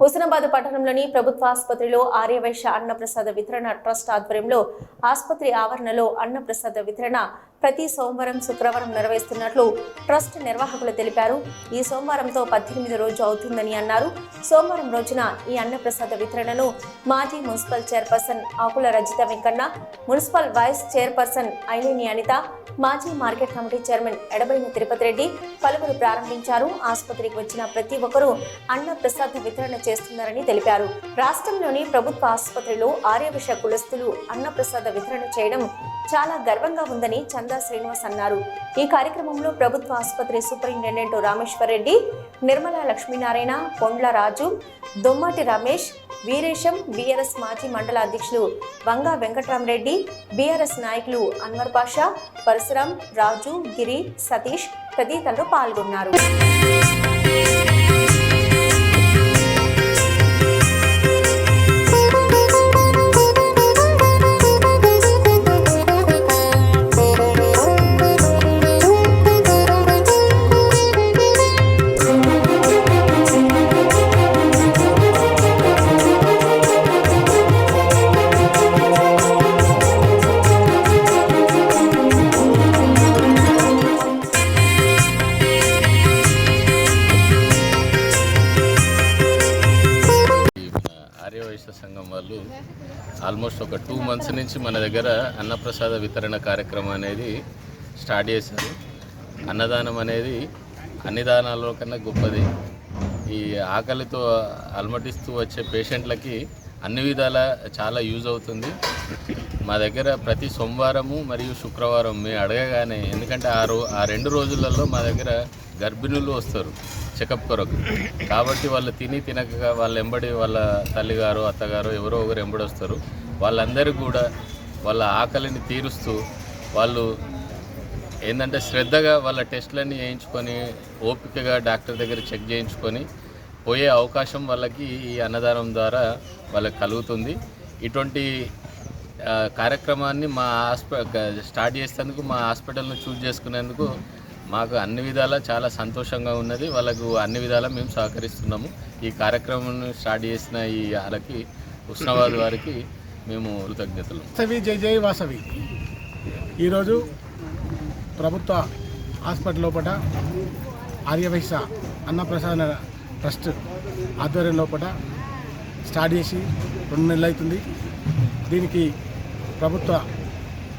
హుస్నాబాద్ పట్టణంలోని ప్రభుత్వ ఆసుపత్రిలో ఆర్యవైశ్య అన్నప్రసాద వితరణ ట్రస్ట్ ఆధ్వర్యంలో ఆసుపత్రి ఆవరణలో అన్నప్రసాద వితరణ ప్రతి సోమవారం శుక్రవారం నిర్వహిస్తున్నట్లు ట్రస్ట్ నిర్వాహకులు తెలిపారు. ఈ సోమవారంతో పద్దెనిమిది రోజు అవుతుందని అన్నారు. సోమవారం రోజున ఈ అన్నప్రసాద వితరణను మాజీ municipal chairperson Akula Rajitha Venkanna municipal vice chairperson Aileni Anitha మాజీ market committee chairman Yedabaina Tirupati Reddy పలువురు ప్రారంభించారు. ఆసుపత్రికి వచ్చిన ప్రతి ఒక్కరూ అన్న ప్రసాద వితరణ చేస్తున్నారని తెలిపారు. రాష్ట్రంలోని ప్రభుత్వ ఆసుపత్రిలో ఆర్యవిష కులస్తులు అన్న ప్రసాద వితరణ చేయడం చాలా గర్వంగా ఉందని చందా శ్రీనివాస్ అన్నారు. ఈ కార్యక్రమంలో ప్రభుత్వ ఆసుపత్రి సూపరింటెండెంట్ రామేశ్వర్ రెడ్డి నిర్మలా లక్ష్మీనారాయణ కొండ్ల రాజు దొమ్మటి రమేష్ వీరేశం బీఆర్ఎస్ మాజీ మండల అధ్యక్షులు వంగా వెంకట్రామరెడ్డి బీఆర్ఎస్ నాయకులు అన్వర్ పాషా పరశురాం రాజు గిరి సతీష్ తదితరులు పాల్గొన్నారు. వాళ్ళు. ఆల్మోస్ట్ ఒక టూ మంత్స్ నుంచి మన దగ్గర అన్నప్రసాద వితరణ కార్యక్రమం అనేది స్టార్ట్ చేశారు. అన్నదానం అనేది అన్ని దానాల్లో కన్నా గొప్పది. ఈ ఆకలితో అలమటిస్తూ వచ్చే పేషెంట్లకి అన్ని విధాల చాలా యూజ్ అవుతుంది. మా దగ్గర ప్రతి సోమవారము మరియు శుక్రవారం మేము అడగగానే ఎందుకంటే ఆ రో ఆ రెండు రోజులలో మా దగ్గర గర్భిణులు వస్తారు. చెకప్ కొరకు. కాబట్టి వాళ్ళు తిని తినక వాళ్ళ ఎంబడి వాళ్ళ తల్లిగారు అత్తగారు ఎవరో ఒకరు ఎంబడి వస్తారు వాళ్ళందరూ కూడా వాళ్ళ ఆకలిని తీరుస్తూ వాళ్ళు ఏంటంటే శ్రద్ధగా వాళ్ళ టెస్టులన్నీ చేయించుకొని ఓపికగా డాక్టర్ దగ్గర చెక్ చేయించుకొని పోయే అవకాశం వాళ్ళకి ఈ అన్నదానం ద్వారా వాళ్ళకి కలుగుతుంది. ఇటువంటి కార్యక్రమాన్ని మా హాస్ప స్టార్ట్ చేసేందుకు మా హాస్పిటల్ను చూజ్ చేసుకునేందుకు మాకు అన్ని విధాలా చాలా సంతోషంగా ఉన్నది. వాళ్ళకు అన్ని విధాలా మేము సహకరిస్తున్నాము. ఈ కార్యక్రమం స్టార్ట్ చేసిన ఈ వాళ్ళకి ఉష్ణవాద్ వారికి మేము కృతజ్ఞతలు. వాసవి జై జై వాసవి. ఈరోజు ప్రభుత్వ హాస్పిటల్ లోపల ఆర్యవైశ్య అన్నప్రసాద ట్రస్ట్ ఆధ్వర్యం లోపల స్టార్ట్ చేసి రెండు నెలలు అవుతుంది. దీనికి ప్రభుత్వ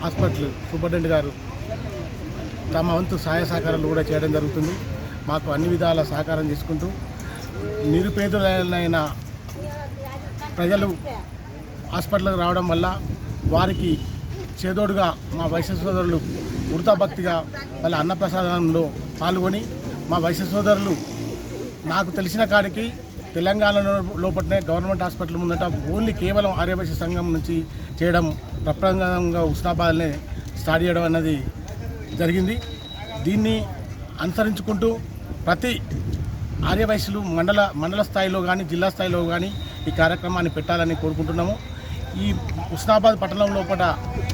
హాస్పిటల్ సూపరింటెండెంట్ గారు తమ వంతు సహాయ సహకారాలు కూడా చేయడం జరుగుతుంది. మాకు అన్ని విధాల సహకారం చేసుకుంటూ నిరుపేదలైన ప్రజలు హాస్పిటల్కి రావడం వల్ల వారికి చేదోడుగా మా వైశ్య సోదరులు వృతాభక్తిగా వాళ్ళ అన్నప్రసాదంలో పాల్గొని మా వైశ్య సోదరులు నాకు తెలిసిన కాడికి తెలంగాణలో లోపలనే గవర్నమెంట్ హాస్పిటల్ ముందట ఓన్లీ కేవలం ఆర్యవైశ్య సంఘం నుంచి చేయడం ప్రప్రదంగా ఉస్నాబాద్నే స్టార్ట్ చేయడం అన్నది జరిగింది. దీన్ని అనుసరించుకుంటూ ప్రతి ఆర్యవైశ్యులు మండల మండల స్థాయిలో కానీ జిల్లా స్థాయిలో కానీ ఈ కార్యక్రమాన్ని పెట్టాలని కోరుకుంటున్నాము. ఈ ఉస్నాబాద్ పట్టణం లోపల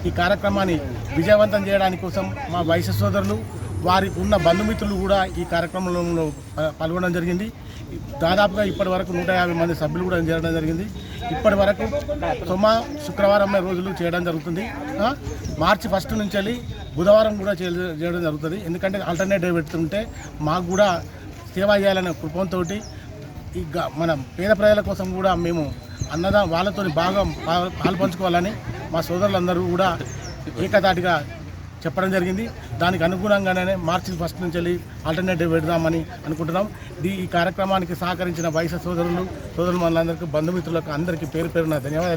ఈ కార్యక్రమాన్ని విజయవంతం చేయడానికి కోసం మా వైశ్య సోదరులు వారికి ఉన్న బంధుమిత్రులు కూడా ఈ కార్యక్రమంలో పాల్గొనడం జరిగింది. దాదాపుగా ఇప్పటి వరకు నూట యాభై మంది సభ్యులు కూడా చేరడం జరిగింది. ఇప్పటి వరకు సోమ శుక్రవారం రోజులు చేయడం జరుగుతుంది. మార్చి ఫస్ట్ నుంచి వెళ్ళి బుధవారం కూడా చేయడం జరుగుతుంది. ఎందుకంటే ఆల్టర్నేట్ డే పెడుతుంటే మాకు కూడా సేవ చేయాలనే కృపంతో ఈ గ- మన పేద ప్రజల కోసం కూడా మేము అన్నదా వాళ్ళతో బాగా పాల్పంచుకోవాలని పాలు పంచుకోవాలని మా సోదరులందరూ కూడా ఏకతాటిగా చెప్పడం జరిగింది. దానికి అనుగుణంగానే మార్చి ఫస్ట్ నుంచి వెళ్ళి ఆల్టర్నేటివ్ పెడదామని అనుకుంటున్నాం. దీ ఈ కార్యక్రమానికి సహకరించిన వయసు సోదరులు సోదరులు మనందరికీ బంధుమిత్రులకు అందరికీ పేరు పేరున ధన్యవాదాలు.